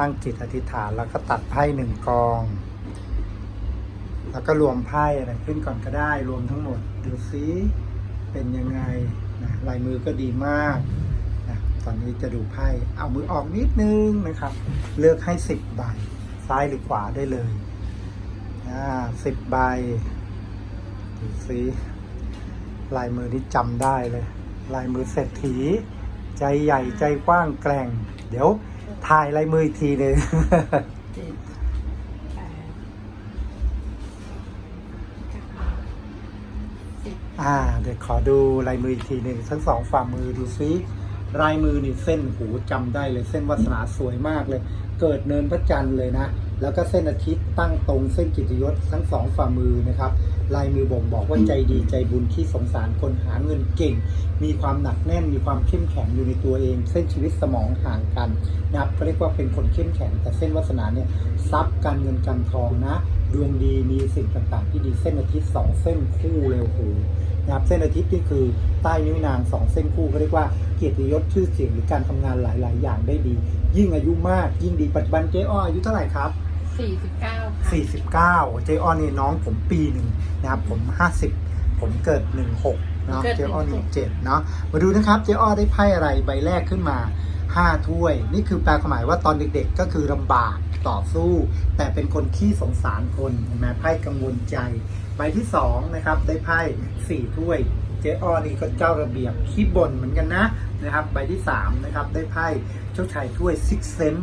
ตั้งจิตอธิษฐาน แล้วก็ตัดไพ่หนึ่งกอง แล้วก็รวมไพ่อะไรขึ้นก่อนก็ได้ รวมทั้งหมด ดูซิเป็นยังไงนะลายมือก็ดีมากนะตอนนี้จะดูไพ่เอามือออกนิดนึงนะครับ เลือกให้สิบใบซ้ายหรือขวาได้เลยอ่าสิบใบดูซิลายมือที่จำได้เลย ลายมือเศรษฐี ใจใหญ่ใจกว้างแกร่ง เดี๋ยว ถ่ายลายมืออีกทีเลยเจ็ดแปดเก้าสิบอ่า เดี๋ยวขอดูลายมืออีกทีหนึ่งทั้งสองฝ่ามือดูซิลายมือนี่เส้นหูจำได้เลยเส้นวาสนาสวยมากเลย เกิดเนินพระจันทร์เลยนะ แล้วก็เส้นอาทิตย์ตั้งตรงเส้นกิตยศทั้งสองฝ่ามือนะครับ ลายมือบ่งบอกว่าใจดีใจบุญที่สงสารคนหาเงินเก่ง มีความหนักแน่นมีความเข้มแข็งอยู่ในตัวเอง เส้นชีวิตสมองห่างกันนะครับเรียกว่าเป็นคนเข้มแข็ง แต่เส้นวาสนาเนี่ยทรัพย์การเงินการทองนะดวงดีมีสิ่งต่างๆ ที่ดีเส้นอาทิตย์สองเส้นคู่เลยโอ้โหนะครับเส้นอาทิตย์นี่คือใต้นิ้วนางสองเส้นคู่ก็เรียกว่าเกียรติยศชื่อเสียงหรือการทำงานหลาย ๆ อย่างได้ดี ยิ่งอายุมากยิ่งดีปัจจุบันเจ๊อ้ออายุเท่าไหร่ครับสี่สิบเก้า 49 เจ๊อ้อนี่น้องผมปีหนึ่งนะครับผม 50 ผมเกิด 16 เนาะ เจ๊อ้อ17เนาะ มาดูนะครับ เจ๊อ้อได้ไพ่อะไรใบแรกขึ้นมา 5 ถ้วย นี่คือแปลความหมายว่าตอนเด็กๆ ก็คือลำบากต่อสู้ แต่เป็นคนขี้สงสารคนเห็นไหมไพ่กังวลใจ ใบที่2นะครับได้ไพ่4ถ้วยเจ๊อ้อนี่ก็เจ้าระเบียบขี้บ่นเหมือนกันนะนะครับ ใบที่ 3 นะครับ ได้ไพ่เจ้าชายถ้วยซิกเซน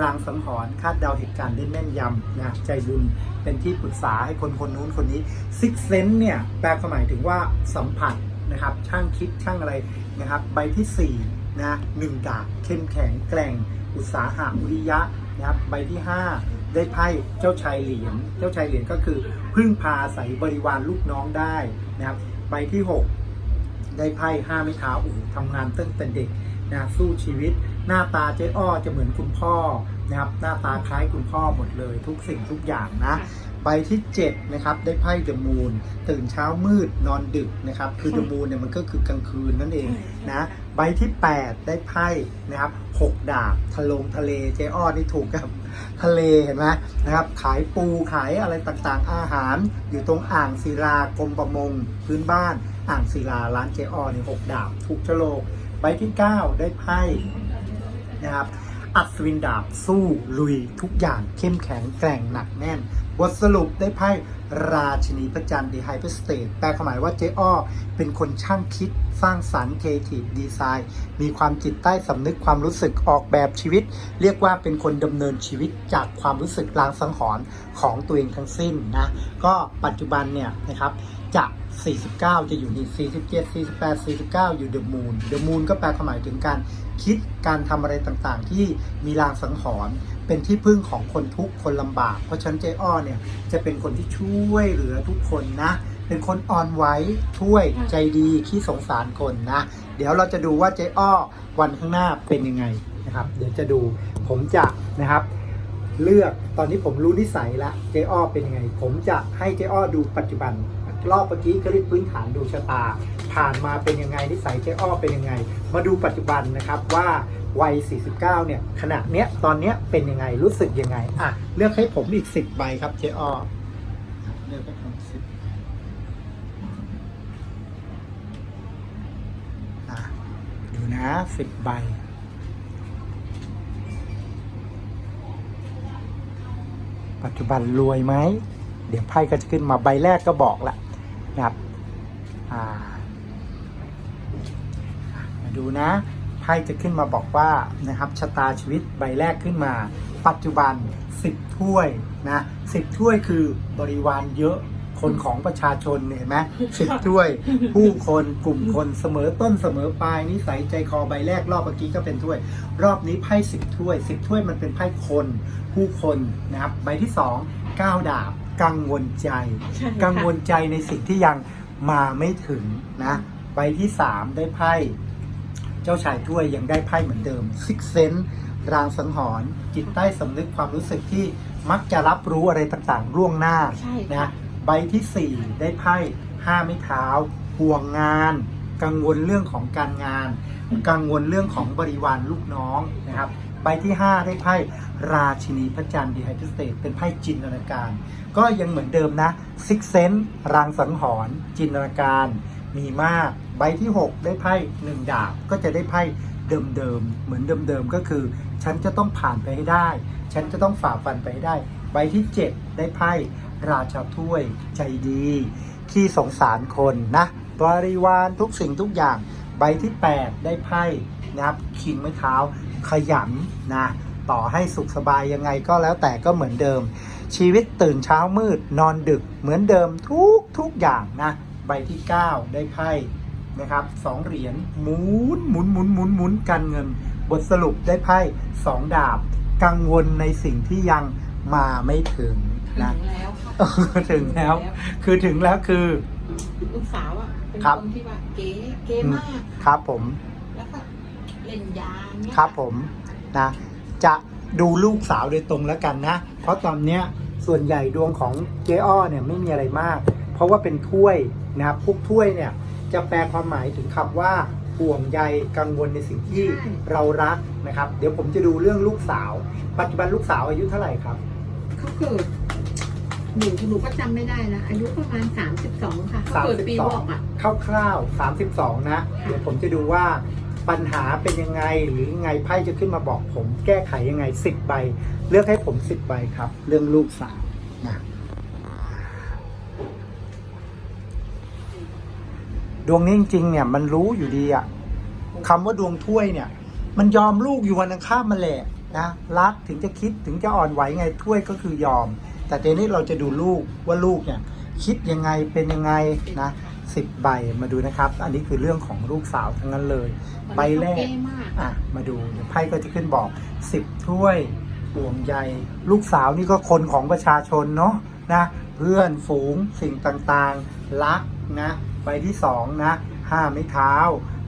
รางสังหรณ์คาดเดาเหตุการณ์ได้แม่นยำนะใจบุญเป็นที่ปรึกษาให้คนคนนู้นคนนี้ซิกเซนเนี่ยแปลความหมายถึงว่าสัมผัสนะครับช่างคิดช่างอะไรนะครับใบทีสี่4นะหนึ่งดาบเข้มแข็งแกร่ง อุตสาหะวิริยะนะครับใบที่ 5 ได้ไพ่เจ้าชายเหรียญเจ้าชายเหรียญก็คือ พึ่งพาอาศัยบริวารลูกน้องได้นะครับใบที่ 6 ได้ไพ่ห้าไม้เท้าอ้โหทำงานตั้งแต่เด็กนะสู้ชีวิต หน้าตาเจ๊อ้อจะเหมือนคุณพ่อนะครับหน้าตาคล้ายคุณพ่อหมดเลยทุกสิ่งทุกอย่างนะใบที่7นะครับได้ไพ่เดอะมูนตื่นเช้ามืดนอนดึกนะครับคือเดอะมูนเนี่ยมันก็คือกลางคืนนั่นเองนะใบที่ 8 ได้ไพ่นะครับ6ดาบทะลงทะเลเจ๊อ้อนี่ถูกกับทะเลเห็นไหมนะครับขายปูขายอะไรต่างๆ อาหาร อยู่ตรงอ่างศิลากรมประมงพื้นบ้านอ่างศิลาร้านเจ๊อ้อนี่หกดาบถูกชะโลกใบที่ 9 ได้ไพ่ นะครับ อัศวินดาบสู้ลุยทุกอย่างเข้มแข็งแกร่งหนักแน่น บทสรุปได้ไพ่ ราชินีพระจันทร์ดีไฮเปอร์สเตทแปลความหมายว่าเจ๊อ้อเป็นคนช่างคิดสร้างสรรค์เอทีฟดีไซน์มีความจิตใต้สำนึกความรู้สึกออกแบบชีวิต เรียกว่าเป็นคนดำเนินชีวิตจากความรู้สึกลางสังหรณ์ของตัวเองทั้งสิ้นนะก็ปัจจุบันเนี่ยนะครับจะ 49 จะอยู่นี่ 47 48 49 อยู่เดอะมูนเดอะมูนก็แปลความหมายถึงการคิดการทำอะไรต่างๆ ที่มีลางสังหรณ์ เป็นที่พึ่งของคนทุกข์คนลำบาก เพราะฉะนั้นเจ๊อ้อเนี่ยจะเป็นคนที่ช่วยเหลือทุกคนนะ เป็นคนอ่อนไหวช่วยใจดีขี้สงสารคนนะ เดี๋ยวเราจะดูว่าเจ๊อ้อวันข้างหน้าเป็นยังไงนะครับ เดี๋ยวจะดูผมจะนะครับ เลือกตอนนี้ผมรู้นิสัยละเจ๊อ้อเป็นยังไง ผมจะให้เจ๊อ้อดูปัจจุบันรอบเมื่อกี้ก็เรียกพื้นฐานดวงชะตา ผ่านมาเป็นยังไงนิสัยเจ๊อ้อเป็นยังไง มาดูปัจจุบันนะครับว่า วัย 49 เนี่ย ขณะเนี้ย ตอนเนี้ยเป็นยังไง รู้สึกยังไง อะ เลือกให้ผมอีก 10 ใบครับ เจ๊อ้อเลือกให้ผมสิบอะ ดูนะ10ใบ ปัจจุบันรวยไหม เดี๋ยวไพ่ก็จะขึ้นมาใบแรกก็บอกละนะครับ อ่า มาดูนะ ไพ่จะขึ้นมาบอกว่านะครับชะตาชีวิตใบแรกขึ้นมา ปัจจุบัน 10 ถ้วยนะ10ถ้วยคือบริวารเยอะคนของประชาชนเนี่ยเห็นไหมสิบถ้วย ผู้คนกลุ่มคนเสมอต้นเสมอปลายนิสัยใจคอใบแรกรอบเมื่อกี้ก็เป็นถ้วย รอบนี้ไพ่สิบถ้วยสิบถ้วยมันเป็นไพ่คน ผู้คนนะครับใบที่สองก้าวดาบกังวลใจใช่ค่ะกังวลใจในสิ่งที่ยังมาไม่ถึงนะใบที่สามได้ไพ่ เจ้าชายถ้วยยังได้ไพ่เหมือนเดิมซิกเซนรางสังหรณ์จิตใต้สำนึกความรู้สึกที่มักจะรับรู้อะไรต่างๆล่วงหน้าใช่ค่ะ นะใบที่ 4 ได้ไพ่ห้าไม้เท้าห่วงงาน กังวลเรื่องของการงาน กังวลเรื่องของบริวารลูกน้องนะครับใใบที่ 5 ได้ไพ่ราชินีพระจันทร์ดีไฮพิสเตเป็นไพ่จินตนาการ ก็ยังเหมือนเดิมนะซิกเซนรางสังหรณ์จินตนาการ มีมาก ใบที่ 6 ได้ไพ่หนึ่งดาบก็จะได้ไพ่เดิมๆเหมือนเดิมๆก็คือ ฉันจะต้องผ่านไปให้ได้ ฉันจะต้องฝ่าฟันไปให้ได้ ใบที่ 7 ได้ไพ่ราชาถ้วยใจดีขี้สงสารคนนะบริวารทุกสิ่งทุกอย่าง ใบที่ 8 ได้ไพ่นะครับคิงไม้เท้าขยันนะต่อให้สุขสบายยังไงก็แล้วแต่ก็เหมือนเดิม ชีวิตตื่นเช้ามืดนอนดึกเหมือนเดิมทุกทุกอย่างนะ ใบที่ 9 ได้ไพ่นะครับสองเหรียญหมุนหมุนหมุนหมุนหมุนการเงิน บทสรุปได้ไพ่สองดาบ กังวลในสิ่งที่ยังมาไม่ถึงถึงนะแล้วค่ะเออถึงแล้ว คือถึงแล้วคือ ลูกสาวอะเป็นครับ คนที่ว่าเก๋เก๋มาก ครับผมแล้วก็เล่นยาเนี่ยครับผมนะจะดูลูกสาวโดยตรงแล้วกันนะ เพราะตอนเนี้ยส่วนใหญ่ดวงของเจอ้อเนี่ยไม่มีอะไรมาก เพราะว่าเป็นถ้วยนะครับพวกถ้วยเนี่ยจะแปลความหมายถึงคำว่าห่วงใยกังวลในสิ่งที่เรารักนะครับ เดี๋ยวผมจะดูเรื่องลูกสาว ปัจจุบันลูกสาวอายุเท่าไหร่ครับเขาเกิดหนูหนูก็จำไม่ได้นะ อายุประมาณสามสิบสองค่ะเขาเกิดปีวอกอะคร่าวๆ32 นะ เดี๋ยวผมจะดูว่าปัญหาเป็นยังไงหรือยังไงไพ่จะขึ้นมาบอกผม แก้ไขยังไง 10 ใบ เลือกให้ผม 10 ใบครับ เรื่องลูกสาว ดวงนี้จริงๆเนี่ยมันรู้อยู่ดีอะคำว่าดวงถ้วยเนี่ย มันยอมลูกอยู่วันอังคารมาแหละนะรักถึงจะคิดถึงจะอ่อนไหวไงถ้วยก็คือยอม แต่ทีนี้เราจะดูลูกว่าลูกเนี่ยคิดยังไงเป็นยังไงนะสิบใบมาดูนะครับ อันนี้คือเรื่องของลูกสาวทั้งนั้นเลยใบแรกเก๋มากอะมาดูเดี๋ยวไพ่ก็จะขึ้นบอกสิบถ้วยห่วงใยลูกสาวนี่ก็คนของประชาชนเนาะนะเพื่อนฝูงสิ่งต่างๆ รักนะ ใบที่สองนะห้าไม้เท้า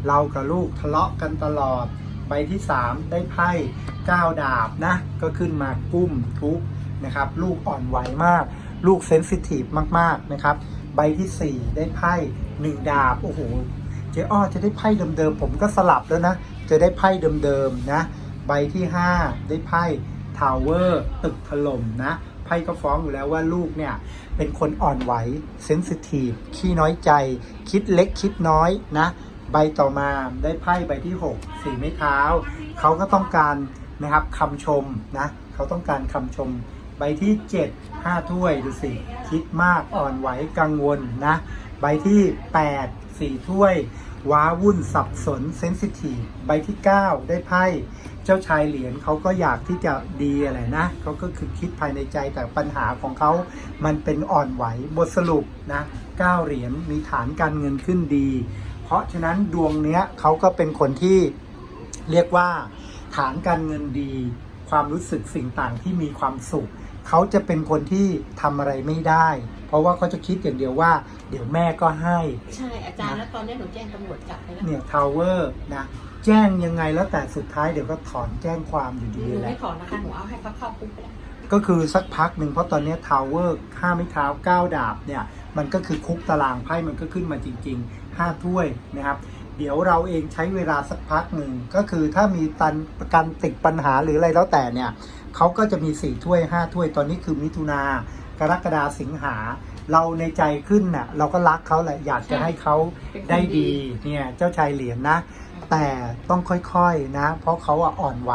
เรากับลูกทะเลาะกันตลอด ใบที่สามได้ไพ่เก้าดาบนะ ก็ขึ้นมากุ้มทุกนะครับ ลูกอ่อนไหวมาก ลูกเซนซิทีฟมากๆนะครับ ใบที่สี่ได้ไพ่หนึ่งดาบ โอ้โห เจ๊อ้อจะได้ไพ่เดิมๆ ผมก็สลับแล้วนะ จะได้ไพ่เดิมๆนะ ใบที่5ได้ไพ่ทาวเวอร์ตึกถล่มนะ ไพ่ก็ฟ้องอยู่แล้วว่าลูกเนี่ย เป็นคนอ่อนไหวเซนซิทีฟขี้น้อยใจ คิดเล็กคิดน้อยนะ ใบต่อมาได้ไพ่ใบที่ 6 สี่ไม้เท้า เขาก็ต้องการนะครับคำชมนะ เขาต้องการคำชม ใบที่ 7 5 ถ้วยดูสิ คิดมากอ่อนไหวกังวลนะ ใบที่ 8 4 ถ้วย ว้าวุ่นสับสนเซนซิทีฟใบที่ 9 ได้ไพ่ เจ้าชายเหรียญเขาก็อยากที่จะดีอะไรนะเขาก็คือคิดภายในใจแต่ปัญหาของเขา มันเป็นอ่อนไหวบทสรุปนะ9เหรียญมีฐานการเงินขึ้นดี เพราะฉะนั้นดวงเนี้ยเขาก็เป็นคนที่เรียกว่า ฐานการเงินดี ความรู้สึกสิ่งต่างที่มีความสุข เขาจะเป็นคนที่ทำอะไรไม่ได้ เพราะว่าเขาจะคิดอย่างเดียวว่า เดี๋ยวแม่ก็ให้ ใช่อาจารย์แล้วตอนนี้หนูแจ้งตำรวจจับไปแล้วเนี่ยทาวเวอร์นะแจ้งยังไงแล้วแต่สุดท้ายเดี๋ยวก็ถอนแจ้งความอยู่หดีนูแหไม่ละถอนนะคะหนูเอาให้เขาเข้าคุกไปแล้วก็คือสักพักหนึ่งเพราะตอนเนี้ทาวเวอร์ห้าไม้เท้าเก้าดาบเนี่ยมันก็คือคุกตารางไพ่มันก็ขึ้นมาจริงๆห้าถ้วยนะครับ เดี๋ยวเราเองใช้เวลาสักพักหนึ่งก็คือถ้ามีตันประกันติดปัญหาหรืออะไรแล้วแต่เนี่ยเขาก็จะมีสี่ถ้วยห้าถ้วยตอนนี้คือมิถุนากรกฎาสิงหา เราในใจขึ้นน่ะเราก็รักเขาแหละอยากจะให้เขาเป็นคนได้ดีเนี่ยเจ้าชายเหรียญนะ แต่ต้องค่อยๆนะ เพราะเขาอะอ่อนไหว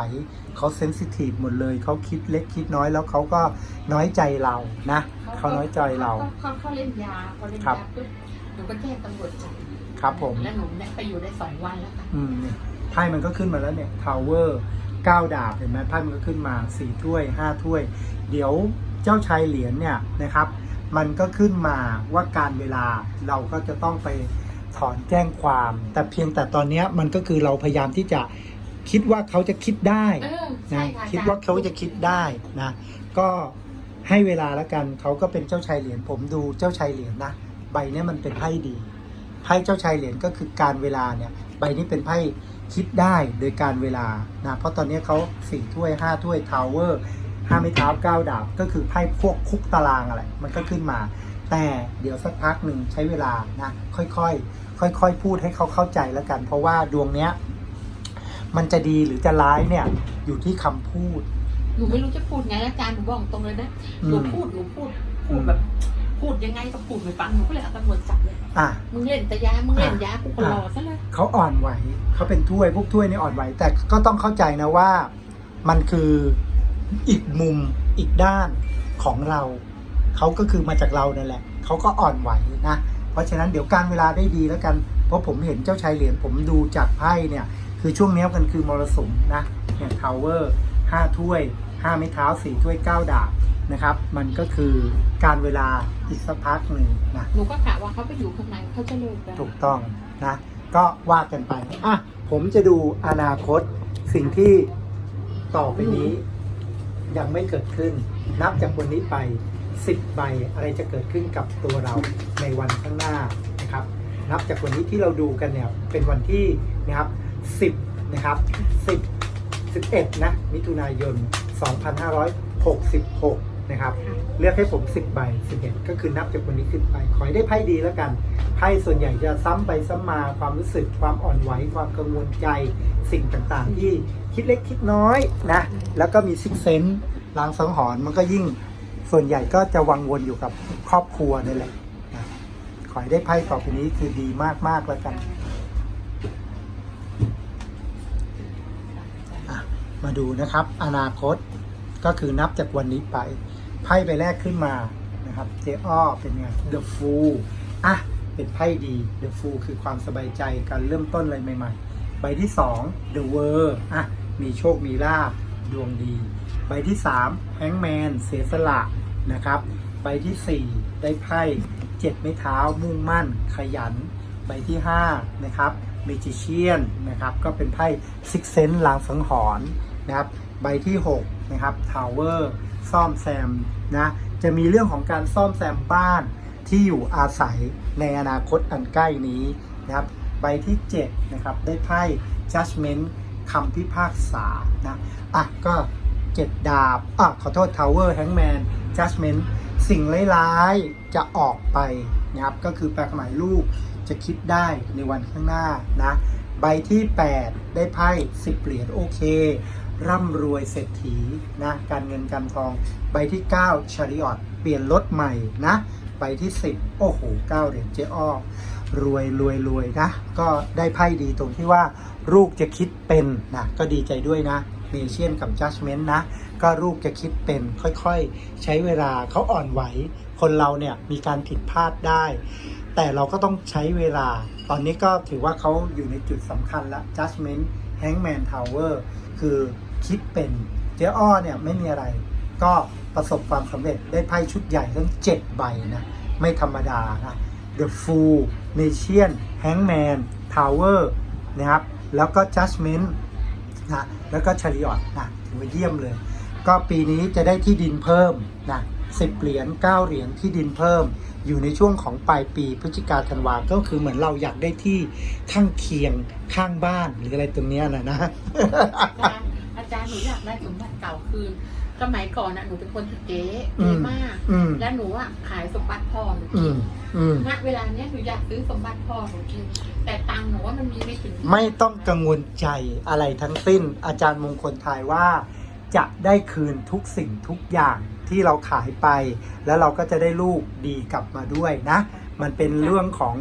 เขาเซนซิทีฟหมดเลยเขาคิดเล็กคิดน้อยแล้วเขาก็น้อยใจเรานะเขาน้อยใจเราเขาเขาเล่นยาเขาเล่นครัยาบปุ๊บหนูก็แจ้งตำรวจจับ ครับผม แล้วหนูเนี่ยไปอยู่ได้สองวันแล้วค่ะอืมเนี่ยไพ่มันก็ขึ้นมาแล้วเนี่ยทาวเวอร์เก้าดาบเห็นไหมไพ่มันก็ขึ้นมาสี่ถ้วยห้าถ้วย เดี๋ยวเจ้าชายเหรียญเนี่ยนะครับ มันก็ขึ้นมาว่าการเวลาเราก็จะต้องไปถอนแจ้งความ แต่เพียงแต่ตอนเนี้ยมันก็คือเราพยายามที่จะคิดว่าเขาจะคิดได้เออใช่นะค่ะคิดว่าเขาจะคิดได้นะ ก็ให้เวลาแล้วกันเขาก็เป็นเจ้าชายเหรียญผมดูเจ้าชายเหรียญนะ ใบเนี้ยมันเป็นไพ่ดี ไพ่เจ้าชายเหรียญก็คือการเวลาเนี่ยใบนี้เป็นไพ่คิดได้โดยการเวลานะเพราะตอนนี้เขาสี่ถ้วยห้าถ้วยทาวเวอร์ห้าไม้เท้าเก้าดาบก็คือไพ่พวกคุกตารางอะไร มันก็ขึ้นมา แต่เดี๋ยวสักพักหนึ่งใช้เวลานะค่อยๆค่อยๆพูดให้เขาเข้าใจแล้วกัน เพราะว่าดวงเนี้ยมันจะดีหรือจะร้ายเนี่ยอยู่ที่คำพูดหนูไม่รู้จะพูดไงอาจารย์หนูบอกตรงเลยนะหนูพูดหนูพูดพูดแบบ พูดยังไงก็พูดไม่ฟังหนูก็เลยเอาตำรวจจับเลยอะ มึงเล่นแต่ยามึงเล่นยากูก็รอซะเลยเขาอ่อนไหวเขาเป็นถ้วยพวกถ้วยนี่อ่อนไหว แต่ก็ต้องเข้าใจนะว่า มันคืออีกมุมอีกด้านของเราเขาก็คือมาจากเรานั่นแหละเขาก็อ่อนไหวนะเพราะฉะนั้นเดี๋ยวการเวลาได้ดีแล้วกัน เพราะผมเห็นเจ้าชายเหรียญผมดูจากไพ่เนี่ย คือช่วงนี้มันคือมรสุมนะเนี่ยทาวเวอร์ห้าถ้วย ห้าไม้เท้าสี่ถ้วยเก้าดาบนะครับ มันก็คือการเวลาอีกสักพักหนึ่งนะหนูก็กะว่าเขาไปอยู่ข้างในเขาจะเลิกกันถูกต้องนะ ก็ว่ากันไปอะผมจะดูอนาคตสิ่งที่ต่อไปนี้ยังไม่เกิดขึ้น นับจากวันนี้ไป 10ใบอะไรจะเกิดขึ้นกับตัวเราในวันข้างหน้านะครับ นับจากวันนี้ที่เราดูกันเนี่ยเป็นวันที่นะครับ 10 นะครับ 10 11 นะ มิถุนายน 2566 นะครับ เลือกให้ผม 10 ใบ 11 ก็คือนับจากวันนี้ขึ้นไป ขอให้ได้ไพ่ดีแล้วกัน ไพ่ส่วนใหญ่จะซ้ำไปซ้ำมา ความรู้สึก ความอ่อนไหว ความกังวลใจ สิ่งต่างๆ ที่คิดเล็กคิดน้อยนะ แล้วก็มีซิกเซนต์ลางสังหรณ์มันก็ยิ่ง ส่วนใหญ่ก็จะวังวนอยู่กับครอบครัวนี่แหละนะขอให้ได้ไพ่ต่อไปนี้คือดีมากๆแล้วกัน มาดูนะครับ อนาคตก็คือนับจากวันนี้ไป ไพ่ใบแรกขึ้นมานะครับเจอ้อเป็นไง The Fool อะ เป็นไพ่ดี The Fool คือความสบายใจการเริ่มต้นอะไรใหม่ๆ ใบที่ 2 The World อะ มีโชคมีลาบดวงดี ใบที่ 3 Hangman เสียสละนะครับ ใบทีสี่4 ได้ไพ่เจ็ดไม้เท้ามุ่งมั่น ขยัน ใบที่ 5 นะครับ Magician นะครับ ก็เป็นไพ่ Six Sense ลางสังหรณ์ นะครับ ใบที่ 6 นะครับ Tower ซ่อมแซมนะจะมีเรื่องของการซ่อมแซมบ้านที่อยู่อาศัยในอนาคตอันใกล้นี้นะครับ ใบที่ 7 นะครับ ได้ไพ่ Judgment คำพิพากษานะอะก็7ดดาบอะขอโทษ Tower Hangman Judgment สิ่งร้ายๆ จะออกไปนะครับ ก็คือแปลความหมายลูกจะคิดได้ในวันข้างหน้านะ ใบที่ 8 ได้ไพ่10เหรียญโอเค ร่ำรวยเศรษฐีนะการเงินการทอง ใบที่ 9ชาริออตเปลี่ยนรถใหม่นะใบที่ 10 โอ้โห9เหรียญเจ๊อ้อรวยรวยรวยนะ ก็ได้ไพ่ดีตรงที่ว่าลูกจะคิดเป็นนะก็ดีใจด้วยนะเมเชียนกับ Judgment นะ ก็ลูกจะคิดเป็นค่อยๆ ใช้เวลาเขาอ่อนไหว คนเราเนี่ยมีการผิดพลาดได้ แต่เราก็ต้องใช้เวลา ตอนนี้ก็ถือว่าเขาอยู่ในจุดสำคัญละ Judgment Hangman Tower คือ คิดเป็น เจ๊อ้อเนี่ยไม่มีอะไร ก็ประสบความสำเร็จได้ไพ่ชุดใหญ่ทั้ง7ใบนะ ไม่ธรรมดานะ The Fool Nation Hangman Tower นะครับ แล้วก็ Judgment นะแล้วก็ช a ริออตนะถือว่าเยี่ยมเลย ก็ปีนี้จะได้ที่ดินเพิ่มนะ10เหรียญ9เหรียญที่ดินเพิ่ม อยู่ในช่วงของปลายปีพฤศจิกาธันวาก็คือเหมือนเราอยากได้ที่ข้างเคียงข้างบ้านหรืออะไรตรงเนี้ยนะนะ จารย์อาจารย์หนูอยากได้สมบัติเก่าคืนสมัยก่อนน่ะหนูเป็นคนที่เก๋อืเก๋มมาก อืม และหนูอะขายสมบัติพ่อหนูอืมอืมณเวลาเนี้ยหนูอยากซื้อสมบัติพ่อหนูจริงแต่ตังค์หนูว่ามันมีไม่ถึงไม่ต้องกังวลใจอะไรทั้งสิ้น อาจารย์มงคลทายว่า จะได้คืนทุกสิ่งทุกอย่างที่เราขายไป แล้วเราก็จะได้ลูกดีกลับมาด้วยนะ มันเป็นเรื่องของ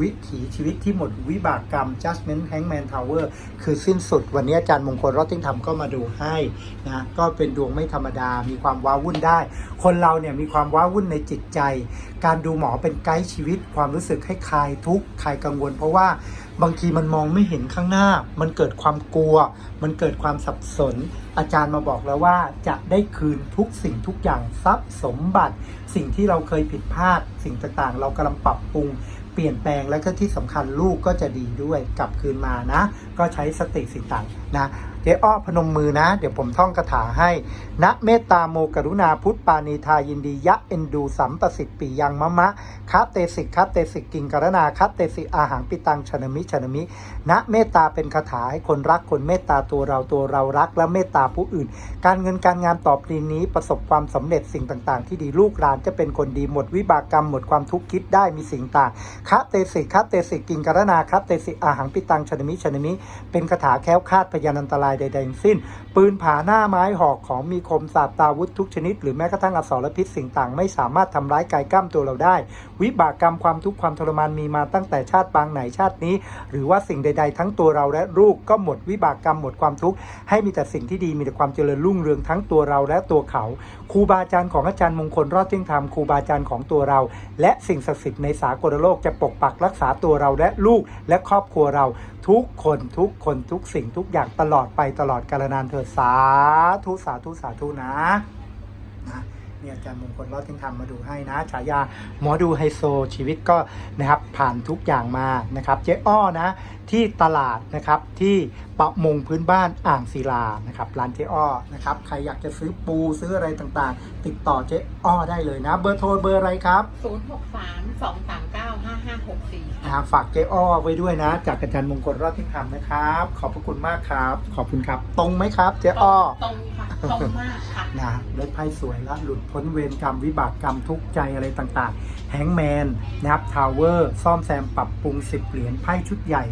วิถีชีวิตที่หมดวิบากกรรม Judgment Hangman Tower คือสิ้นสุด วันนี้อาจารย์มงคลรอตติ้งทำก็มาดูให้นะก็เป็นดวงไม่ธรรมดา มีความว้าวุ่นได้ คนเราเนี่ยมีความว้าวุ่นในจิตใจ การดูหมอเป็นไกด์ชีวิต ความรู้สึกให้คลายทุกข์คลายกังวล เพราะว่าบางทีมันมองไม่เห็นข้างหน้า มันเกิดความกลัว มันเกิดความสับสน อาจารย์มาบอกแล้วว่าจะได้คืนทุกสิ่งทุกอย่างทรัพย์สมบัติ สิ่งที่เราเคยผิดพลาด สิ่งต่างๆ เรากำลังปรับปรุง เปลี่ยนแปลงและก็ที่สำคัญลูกก็จะดีด้วยกลับคืนมานะ ก็ใช้สติสิ่งต่างนะเจ๊อ้อพนมมือนะ เดี๋ยวผมท่องคาถาให้นะเมตตาโมกรุณาพุทธปานีทายินดียะเอ็นดูสัมประสิทธิ์ปียังมะมะคัตเตสิกคัตเตสิกกิงกรณาคัตเตสิอาหารปิตังชนมิชนมินะเมตตาเป็นคาถาให้คนรักคนเมตตาตัวเราตัวเรารัก และเมตตาผู้อื่น การเงินการงานต่อปีนี้ประสบความสำเร็จสิ่งต่างๆ ที่ดีลูกหลานจะเป็นคนดีหมดวิบากกรรมหมดความทุกข์คิดได้มีสิ่งต่างคะเตสิกคะเตสิกกิงกรณาคะเตสิอาหังปิตังชนมิชนมิเป็นคาถาแค้วคาดพยานอันตรายใดๆทั้งสิ้น ปืนผาหน้าไม้หอกของมีคมสาบตาวุธทุกชนิด หรือแม้กระทั่งอสรพิษสิ่งต่างไม่สามารถทำร้ายกายกล้ามตัวเราได้ วิบากกรรมความทุกข์ความทรมานมีมาตั้งแต่ชาติปางไหนชาตินี้ หรือว่าสิ่งใด ๆ ทั้งตัวเราและลูกก็หมดวิบากกรรมหมดความทุกข์ให้มีแต่สิ่งที่ดีมีแต่ความเจริญรุ่งเรืองทั้งตัวเราและตัวเขาครูบาอาจารย์ของอาจารย์มงคลรอดเที่ยงธรรมครูบาอาจารย์ของตัวเรา และสิ่งศักดิ์สิทธิ์ในสากลโลกจะปกปักรักษาตัวเราและลูกและครอบครัวเราทุกคนทุกคนทุกสิ่งทุกอย่างตลอดไปตลอดกาลนานเธอสาธุสาธุสาธุนะนะเนี่ยอาจารย์มงคลรอดทิ้งทำมาดูให้นะฉายาหมอดูไฮโซชีวิตก็นะครับผ่านทุกอย่างมานะครับ เจ๊อ้อนะที่ตลาดนะครับที่ประมงพื้นบ้านอ่างศิลานะครับร้านเจ๊อ้อนะครับใครอยากจะซื้อปูซื้ออะไรต่างๆ ติดต่อเจ๊อ้อได้เลยนะ เบอร์โทรเบอร์อะไรครับ 0 6 3 2 3 9 5 5 6 นะครับ ฝากเจ๊อ้อไว้ด้วยนะ จากอาจารย์มงคลรอดที่ทำนะครับ ขอบพระคุณมากครับ ขอบคุณครับ ตรงไหมครับ เจ๊อ้อ ตรงค่ะตรงมากค่ะ นะเล่ไพ่สวยและหลุดพ้นเวรกรรมวิบากกรรมทุกข์ใจอะไรต่างๆ แฮงแมนนะครับทาวเวอร์ซ่อมแซมปรับปรุง10เหรียญไพ่ชุดใหญ่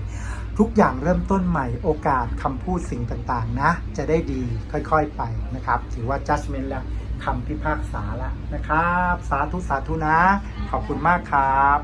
ทุกอย่างเริ่มต้นใหม่โอกาสคำพูดสิ่งต่างๆ นะ จะได้ดีค่อยๆไปนะครับ ถือว่า judgment แล้วคำพิพากษาแล้วนะครับ สาธุสาธุนะ ขอบคุณมากครับ